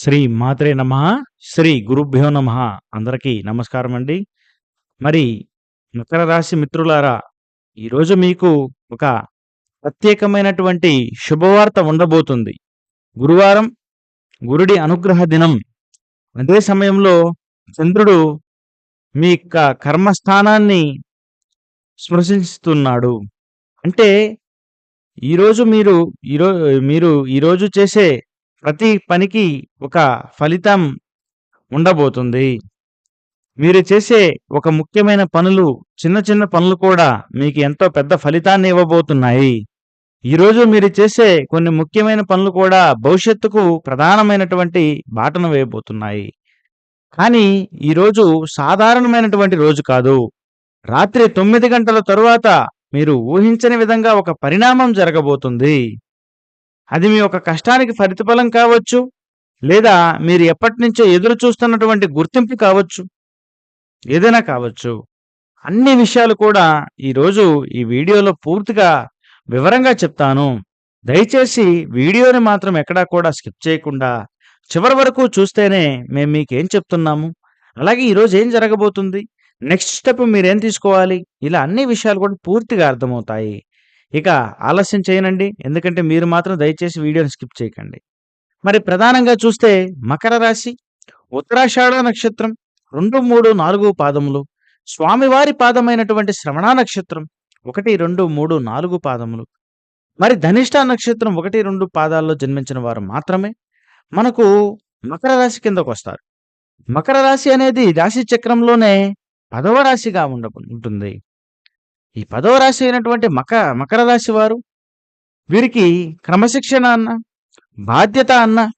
శ్రీ మాత్రే నమ శ్రీ గురుభ్యో నమ. అందరికీ నమస్కారం అండి. మరి మకర రాశి మిత్రులారా ఈరోజు మీకు ఒక ప్రత్యేకమైనటువంటి శుభవార్త ఉండబోతుంది. గురువారం గురుడి అనుగ్రహ దినం. అదే సమయంలో చంద్రుడు మీ యొక్క కర్మస్థానాన్ని స్పృశిస్తున్నాడు. అంటే ఈరోజు మీరు ఈరో మీరు ఈరోజు చేసే ప్రతి పనికి ఒక ఫలితం ఉండబోతుంది. మీరు చేసే ఒక ముఖ్యమైన పనులు చిన్న చిన్న పనులు కూడా మీకు ఎంతో పెద్ద ఫలితాన్ని ఇవ్వబోతున్నాయి. ఈరోజు మీరు చేసే కొన్ని ముఖ్యమైన పనులు కూడా భవిష్యత్తుకు ప్రధానమైనటువంటి బాటను వేయబోతున్నాయి. కానీ ఈరోజు సాధారణమైనటువంటి రోజు కాదు. రాత్రి తొమ్మిది గంటల తరువాత మీరు ఊహించని విధంగా ఒక పరిణామం జరగబోతుంది. అది మీ యొక్క కష్టానికి ఫలితఫలం కావచ్చు లేదా మీరు ఎప్పటి నుంచో ఎదురు చూస్తున్నటువంటి గుర్తింపు కావచ్చు ఏదైనా కావచ్చు. అన్ని విషయాలు కూడా ఈరోజు ఈ వీడియోలో పూర్తిగా వివరంగా చెప్తాను. దయచేసి వీడియోని మాత్రం ఎక్కడా కూడా స్కిప్ చేయకుండా చివరి వరకు చూస్తేనే మేము మీకేం చెప్తున్నాము. అలాగే ఈరోజు ఏం జరగబోతుంది? నెక్స్ట్ స్టెప్ మీరేం తీసుకోవాలి? ఇలా అన్ని విషయాలు కూడా పూర్తిగా అర్థమవుతాయి. ఇక ఆలస్యం చేయనండి. ఎందుకంటే మీరు మాత్రం దయచేసి వీడియోని స్కిప్ చేయకండి. మరి ప్రధానంగా చూస్తే మకర రాశి ఉత్తరాషాఢ నక్షత్రం రెండు మూడు నాలుగు పాదములు స్వామివారి పాదమైనటువంటి శ్రవణ నక్షత్రం ఒకటి రెండు మూడు నాలుగు పాదములు. మరి ధనిష్ట నక్షత్రం ఒకటి రెండు పాదాల్లో జన్మించిన వారు మాత్రమే మనకు మకర రాశి కిందకు వస్తారు. మకర రాశి అనేది రాశి చక్రంలోనే పదవ రాశిగా ఉండ ఉంటుంది. ఈ పదవ రాశి అయినటువంటి మక మకర రాశి వారు వీరికి క్రమశిక్షణ అన్న బాధ్యత అన్న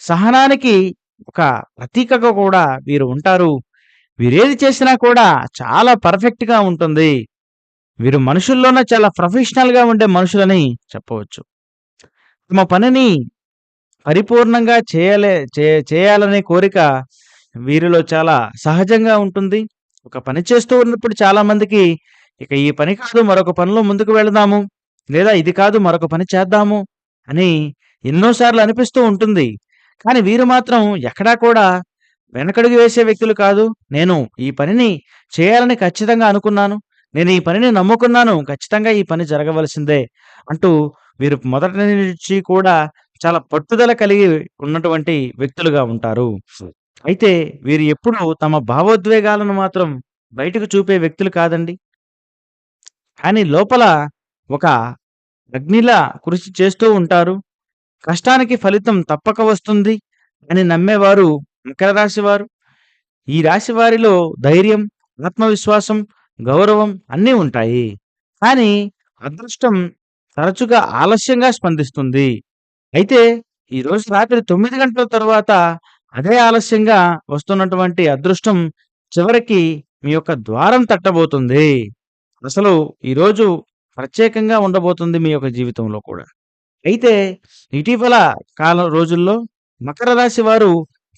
సహనానికి ఒక ప్రతీకగా కూడా వీరు ఉంటారు. వీరేది చేసినా కూడా చాలా పర్ఫెక్ట్గా ఉంటుంది. వీరు మనుషుల్లోనే చాలా ప్రొఫెషనల్గా ఉండే మనుషులని చెప్పవచ్చు. తమ పనిని పరిపూర్ణంగా చేయలే చే- చేయాలనే కోరిక వీరిలో చాలా సహజంగా ఉంటుంది. ఒక పని చేస్తూ ఉన్నప్పుడు చాలామందికి ఇక ఈ పని కాదు మరొక పనిలో ముందుకు వెళదాము. లేదా ఇది కాదు మరొక పని చేద్దాము అని ఎన్నోసార్లు అనిపిస్తూ ఉంటుంది. కానీ వీరు మాత్రం ఎక్కడా కూడా వెనకడుగు వేసే వ్యక్తులు కాదు. నేను ఈ పనిని చేయాలని ఖచ్చితంగా అనుకున్నాను. నేను ఈ పనిని నమ్ముకున్నాను. ఖచ్చితంగా ఈ పని జరగవలసిందే అంటూ వీరు మొదటి నుంచి కూడా చాలా పట్టుదల కలిగి ఉన్నటువంటి వ్యక్తులుగా ఉంటారు. అయితే వీరు ఎప్పుడూ తమ భావోద్వేగాలను మాత్రం బయటకు చూపే వ్యక్తులు కాదండి. కానీ లోపల ఒక అగ్నిలా కృషి చేస్తూ ఉంటారు. కష్టానికి ఫలితం తప్పక వస్తుంది అని నమ్మేవారు మకర రాశి వారు ఈ రాశి వారిలో ధైర్యం ఆత్మవిశ్వాసం గౌరవం అన్నీ ఉంటాయి. కానీ అదృష్టం తరచుగా ఆలస్యంగా స్పందిస్తుంది. అయితే ఈ రోజు రాత్రి తొమ్మిది గంటల తర్వాత అదే ఆలస్యంగా వస్తున్నటువంటి అదృష్టం చివరికి మీ యొక్క ద్వారం తట్టబోతుంది. అసలు ఈరోజు ప్రత్యేకంగా ఉండబోతుంది మీ యొక్క జీవితంలో కూడా. అయితే ఇటీవల కాలం రోజుల్లో మకర రాశి వారు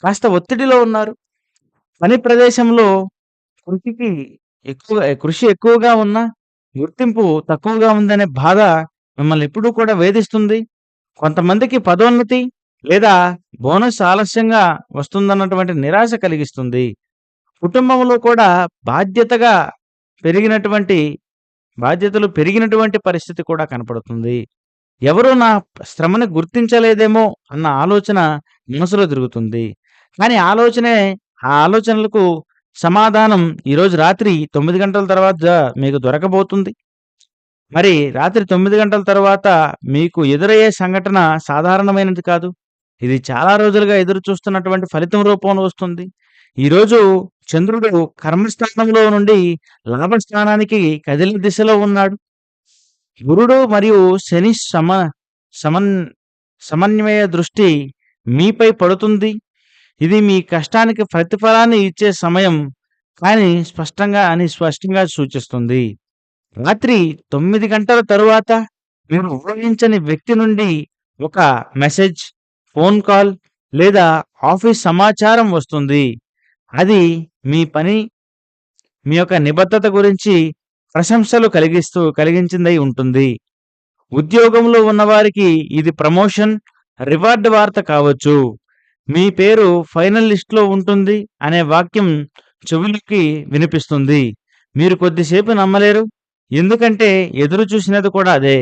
కాస్త ఒత్తిడిలో ఉన్నారు. పని ప్రదేశంలో కృషికి ఎక్కువగా కృషి ఎక్కువగా ఉన్నా గుర్తింపు తక్కువగా ఉందనే బాధ మిమ్మల్ని ఎప్పుడూ కూడా వేధిస్తుంది. కొంతమందికి పదోన్నతి లేదా బోనస్ ఆలస్యంగా వస్తుందన్నటువంటి నిరాశ కలిగిస్తుంది. కుటుంబంలో కూడా బాధ్యతగా పెరిగినటువంటి బాధ్యతలు పెరిగినటువంటి పరిస్థితి కూడా కనపడుతుంది. ఎవరు నా శ్రమని గుర్తించలేదేమో అన్న ఆలోచన మనసులో తిరుగుతుంది. కానీ ఆలోచనే ఆ ఆలోచనలకు సమాధానం ఈరోజు రాత్రి తొమ్మిది గంటల తర్వాత మీకు దొరకబోతుంది. మరి రాత్రి తొమ్మిది గంటల తర్వాత మీకు ఎదురయ్యే సంఘటన సాధారణమైనది కాదు. ఇది చాలా రోజులుగా ఎదురు చూస్తున్నటువంటి ఫలితం రూపంలో వస్తుంది. ఈరోజు చంద్రుడు కర్మస్థానంలో నుండి లాభస్థానానికి కదిలే దిశలో ఉన్నాడు. గురుడు మరియు శని సమ సమన్ సమన్వయ దృష్టి మీపై పడుతుంది. ఇది మీ కష్టానికి ప్రతిఫలాన్ని ఇచ్చే సమయం కానీ స్పష్టంగా అని స్పష్టంగా సూచిస్తుంది. రాత్రి తొమ్మిది గంటల తరువాత మీరు ఊహించని వ్యక్తి నుండి ఒక మెసేజ్ ఫోన్ కాల్ లేదా ఆఫీస్ సమాచారం వస్తుంది. అది మీ పని మీ యొక్క నిబద్ధత గురించి ప్రశంసలు కలిగిస్తూ కలిగించిందై ఉంటుంది ఉద్యోగంలో ఉన్నవారికి ఇది ప్రమోషన్ రివార్డ్ వార్త కావచ్చు మీ పేరు ఫైనల్ లిస్ట్‌లో ఉంటుంది అనే వాక్యం చెవులకి వినిపిస్తుంది. మీరు కొద్దిసేపు నమ్మలేరు. ఎందుకంటే ఎదురు చూసినది కూడా అదే.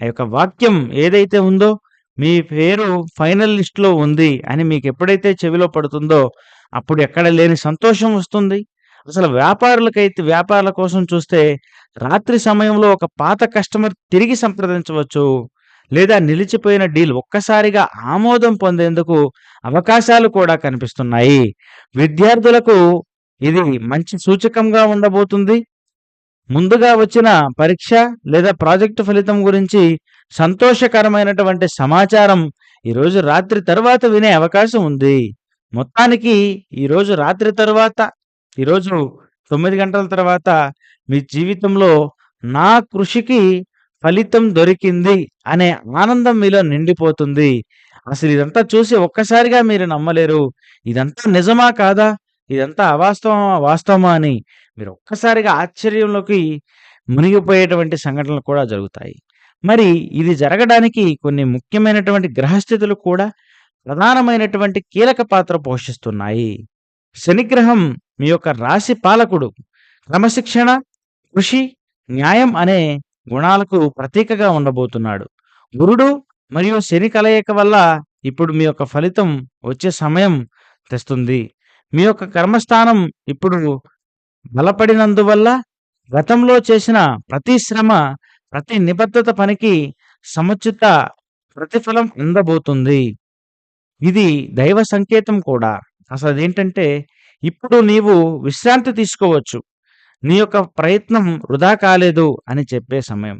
ఆ యొక్క వాక్యం ఏదైతే ఉందో మీ పేరు ఫైనల్ లిస్ట్‌లో ఉంది అని మీకు ఎప్పుడైతే చెవిలో పడుతుందో అప్పుడు ఎక్కడ లేని సంతోషం వస్తుంది. అసలు వ్యాపారులకైతే వ్యాపారాల కోసం చూస్తే రాత్రి సమయంలో ఒక పాత కస్టమర్ తిరిగి సంప్రదించవచ్చు. లేదా నిలిచిపోయిన డీల్ ఒక్కసారిగా ఆమోదం పొందేందుకు అవకాశాలు కూడా కనిపిస్తున్నాయి. విద్యార్థులకు ఇది మంచి సూచకంగా ఉండబోతుంది. ముందుగా వచ్చిన పరీక్ష లేదా ప్రాజెక్ట్ ఫలితం గురించి సంతోషకరమైనటువంటి సమాచారం ఈరోజు రాత్రి తర్వాత వినే అవకాశం ఉంది. మొత్తానికి ఈరోజు రాత్రి తరువాత ఈరోజు తొమ్మిది గంటల తర్వాత మీ జీవితంలో నా కృషికి ఫలితం దొరికింది అనే ఆనందం మీలో నిండిపోతుంది. అసలు ఇదంతా చూసి ఒక్కసారిగా మీరు నమ్మలేరు. ఇదంతా నిజమా? కాదా? ఇదంతా అవాస్తవమా? వాస్తవమా? అని మీరు ఒక్కసారిగా ఆశ్చర్యంలోకి మునిగిపోయేటువంటి సంఘటనలు కూడా జరుగుతాయి. మరి ఇది జరగడానికి కొన్ని ముఖ్యమైనటువంటి గ్రహస్థితులు కూడా ప్రధానమైనటువంటి కీలక పాత్ర పోషిస్తున్నాయి. శనిగ్రహం మీ యొక్క రాశి పాలకుడు. క్రమశిక్షణ, కృషి, న్యాయం అనే గుణాలకు ప్రతీకగా ఉండబోతున్నాడు. గురుడు మరియు శని కలయిక వల్ల ఇప్పుడు మీ యొక్క ఫలితం వచ్చే సమయం తెస్తుంది. మీ యొక్క కర్మస్థానం ఇప్పుడు బలపడినందువల్ల గతంలో చేసిన ప్రతి శ్రమ, ప్రతి నిబద్ధత పనికి సముచిత ప్రతిఫలం అందబోతుంది. ఇది దైవ సంకేతం కూడా. అసలు అదేంటంటే ఇప్పుడు నీవు విశ్రాంతి తీసుకోవచ్చు. నీ యొక్క ప్రయత్నం వృధా కాలేదు అని చెప్పే సమయం.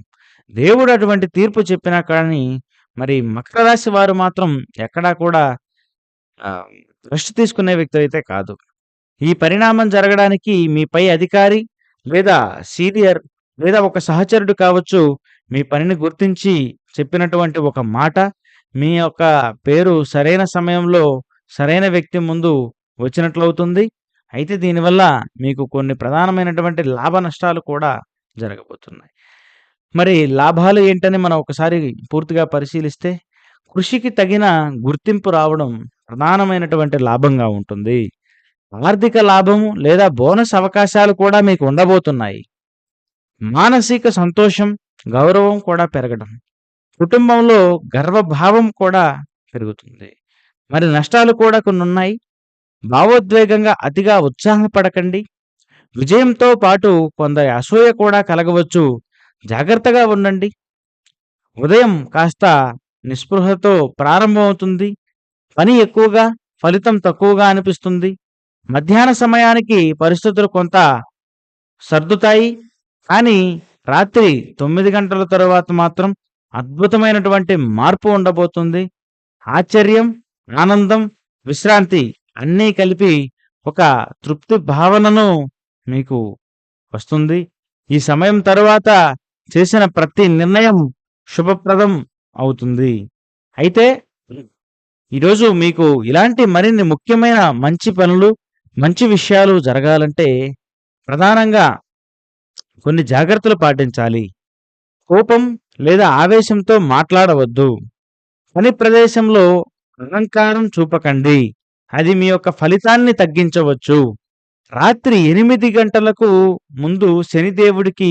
దేవుడు అటువంటి తీర్పు చెప్పినా కానీ మరి మకర రాశి వారు మాత్రం ఎక్కడా కూడా రెస్ట్ తీసుకునే వ్యక్తి అయితే కాదు. ఈ పరిణామం జరగడానికి మీ పై అధికారి లేదా సీనియర్ లేదా ఒక సహచరుడు కావచ్చు. మీ పనిని గుర్తించి చెప్పినటువంటి ఒక మాట మీ యొక్క పేరు సరైన సమయంలో సరైన వ్యక్తి ముందు వచ్చినట్లవుతుంది. అయితే దీనివల్ల మీకు కొన్ని ప్రధానమైనటువంటి లాభ నష్టాలు కూడా జరగబోతున్నాయి. మరి లాభాలు ఏంటని మనం ఒకసారి పూర్తిగా పరిశీలిస్తే కృషికి తగిన గుర్తింపు రావడం ప్రధానమైనటువంటి లాభంగా ఉంటుంది. ఆర్థిక లాభము లేదా బోనస్ అవకాశాలు కూడా మీకు ఉండబోతున్నాయి. మానసిక సంతోషం, గౌరవం కూడా పెరగడం. కుటుంబంలో గర్వభావం కూడా పెరుగుతుంది. మరి నష్టాలు కూడా కొన్ని ఉన్నాయి భావోద్వేగంగా అతిగా ఉత్సాహపడకండి. విజయంతో పాటు కొందరి అసూయ కూడా కలగవచ్చు. జాగ్రత్తగా ఉండండి. ఉదయం కాస్త నిస్పృహతో ప్రారంభమవుతుంది. పని ఎక్కువగా, ఫలితం తక్కువగా అనిపిస్తుంది. మధ్యాహ్న సమయానికి పరిస్థితులు కొంత సర్దుతాయి. కానీ రాత్రి తొమ్మిది గంటల తర్వాత మాత్రం అద్భుతమైనటువంటి మార్పు ఉండబోతుంది. ఆశ్చర్యం, ఆనందం, విశ్రాంతి అన్నీ కలిపి ఒక తృప్తి భావనను మీకు వస్తుంది. ఈ సమయం తరువాత చేసిన ప్రతి నిర్ణయం శుభప్రదం అవుతుంది. అయితే ఈరోజు మీకు ఇలాంటి మరిన్ని ముఖ్యమైన మంచి పనులు, మంచి విషయాలు జరగాలంటే ప్రధానంగా కొన్ని జాగ్రత్తలు పాటించాలి. కోపం లేదా ఆవేశంతో మాట్లాడవద్దు. పని ప్రదేశంలో అహంకారం చూపకండి. అది మీ యొక్క ఫలితాన్ని తగ్గించవచ్చు. రాత్రి ఎనిమిది గంటలకు ముందు శనిదేవుడికి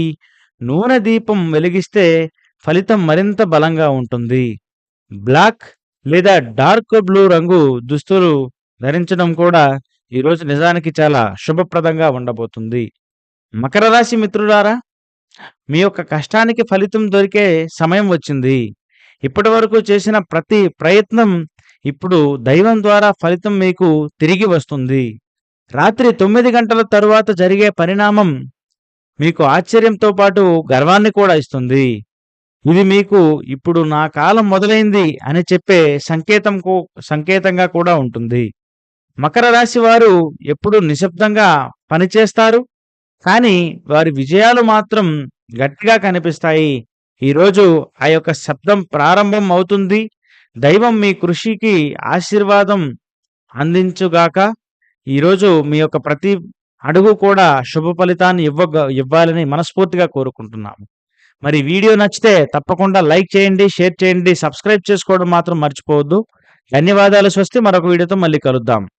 నూనె దీపం వెలిగిస్తే ఫలితం మరింత బలంగా ఉంటుంది. బ్లాక్ లేదా డార్క్ బ్లూ రంగు దుస్తులు ధరించడం కూడా ఈరోజు నిజానికి చాలా శుభప్రదంగా ఉండబోతుంది. మకర రాశి మిత్రులారా! మీ యొక్క కష్టానికి ఫలితం దొరికే సమయం వచ్చింది. ఇప్పటివరకు చేసిన ప్రతి ప్రయత్నం ఇప్పుడు దైవం ద్వారా ఫలితం మీకు తిరిగి వస్తుంది. రాత్రి తొమ్మిది గంటల తరువాత జరిగే పరిణామం మీకు ఆశ్చర్యంతో పాటు గర్వాన్ని కూడా ఇస్తుంది. ఇది మీకు ఇప్పుడు నా కాలం మొదలైంది అని చెప్పే సంకేతంకు సంకేతంగా కూడా ఉంటుంది. మకర రాశి వారు ఎప్పుడు నిశ్శబ్దంగా పనిచేస్తారు. కానీ వారి విజయాలు మాత్రం గట్టిగా కనిపిస్తాయి. ఈరోజు ఆ యొక్క శబ్దం ప్రారంభం అవుతుంది. దైవం మీ కృషికి ఆశీర్వాదం అందించుగాక. ఈరోజు మీ యొక్క ప్రతి అడుగు కూడా శుభ ఫలితాన్ని ఇవ్వ ఇవ్వాలని మనస్ఫూర్తిగా కోరుకుంటున్నాము. మరి వీడియో నచ్చితే తప్పకుండా లైక్ చేయండి, షేర్ చేయండి, సబ్స్క్రైబ్ చేసుకోవడం మాత్రం మర్చిపోవద్దు. ధన్యవాదాలు స్వస్తి. మరొక వీడియోతో మళ్ళీ కలుద్దాం.